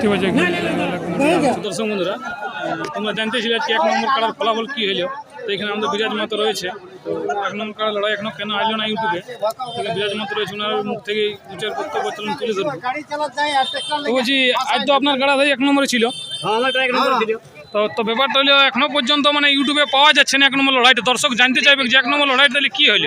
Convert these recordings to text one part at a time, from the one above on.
ঠিক আছে দর্শক বন্ধুরা তোমরা জানতে ছিলে আজকে এক নম্বর কাড়ার ফলাফল কি হলো তো এখানে আমাদের বিরাজ মাতো রয়েছে। এক নম্বর কাড়ার লড়াই এখনও কেন আসলো না ইউটিউবে? বিরাজ মাতো রয়েছে ওনার মুখ থেকে বিচার করতে চলুন তুলে ধরবো তো বলছি, আজ তো আপনার কাড়া এক নম্বরে ছিল? তো তো ব্যাপারটা হলো, এখনও পর্যন্ত মানে ইউটিউবে পাওয়া যাচ্ছে না এক নম্বর লড়াইটা। দর্শক জানতে চাইবে যে এক নম্বর লড়াই তাহলে কি হলো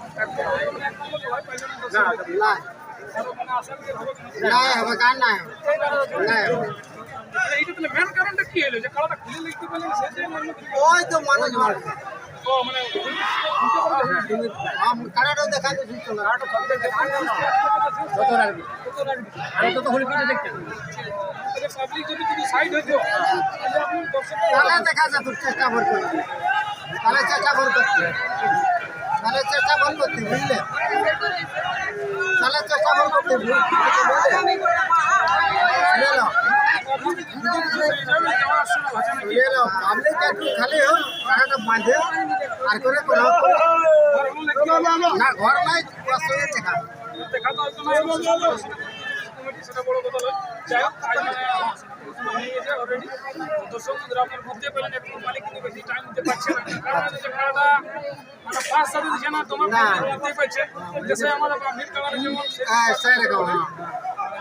না। মানে হবে কেন? এইটা তাহলে মেন কারণটা কি হলো যে কালাটা খুলে লিখতে পারলেন সে যে মনে হলো- মানে আপনি দর্শক চেষ্টা করতে তাহলে চেষ্টা ভর করতে বুঝলে? তাহলে চেষ্টা ভর করতে পাবলিক খালি হোক, টাকাটা বাঁধে, আর করে ঘর নাই পাঁচশো টাকা সেটা বড় মালিক কিন্তু বেশি টাইম দিতে মানে পাঁচ সাথে দিচ্ছে না তোমার বুঝতেই পারছে দেশে আমাদের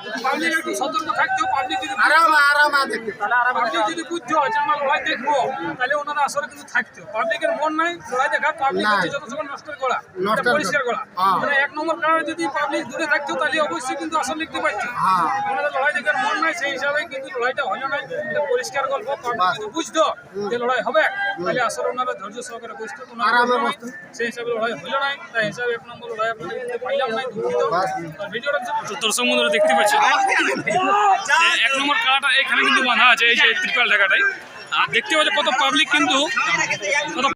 পাবলিক হ্যাঁ হ্যাঁ একটু সতর্ক থাকতেও পাবলিক যদি আরাম আরাম দেখতে। পাবলিক যদি বুঝতো যে আমরা লড়াই দেখব তাহলে ওনারা আসলে কিন্তু থাকতো পাবলিকের মন নাই লড়াই দেখা পাবলিক। হচ্ছে যত সময় নষ্টের পরিষ্কার করা হ্যাঁ। মানে এক নম্বর কারণে যদি পাবলিক দূরে থাকতো তাহলে অবশ্যই কিন্তু আসল লিখতে পারতো হ্যাঁ। ওনাদের লড়াই দেখার মন নাই সেই হিসাবে কিন্তু লড়াইটা হলো না। এটা পরিষ্কার গল্প পাবলিক যদি বুঝতো যে লড়াই হবে তাহলে আসলে ওনারা ধৈর্য সহকারে বুঝতো। সেই হিসাবে লড়াই হলো না। তাই হিসাবে এক নম্বর লড়াই আপনাদের পাইলাম না দুঃখিত। ভিডিওটা দর্শক বন্ধুরা দেখতে পাচ্ছি এক নম্বর কালাটা এখানে কিন্তু বাঁধা আছে, এই যে ত্রিপাল ঢাকাটাই। আর দেখতে পাচ্ছ কত পাবলিক কিন্তু কত